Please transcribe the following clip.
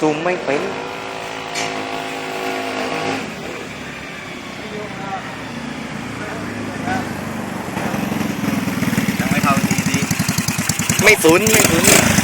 ซูมไม่เป็นไม่ศูนย์ไม่ศูนย์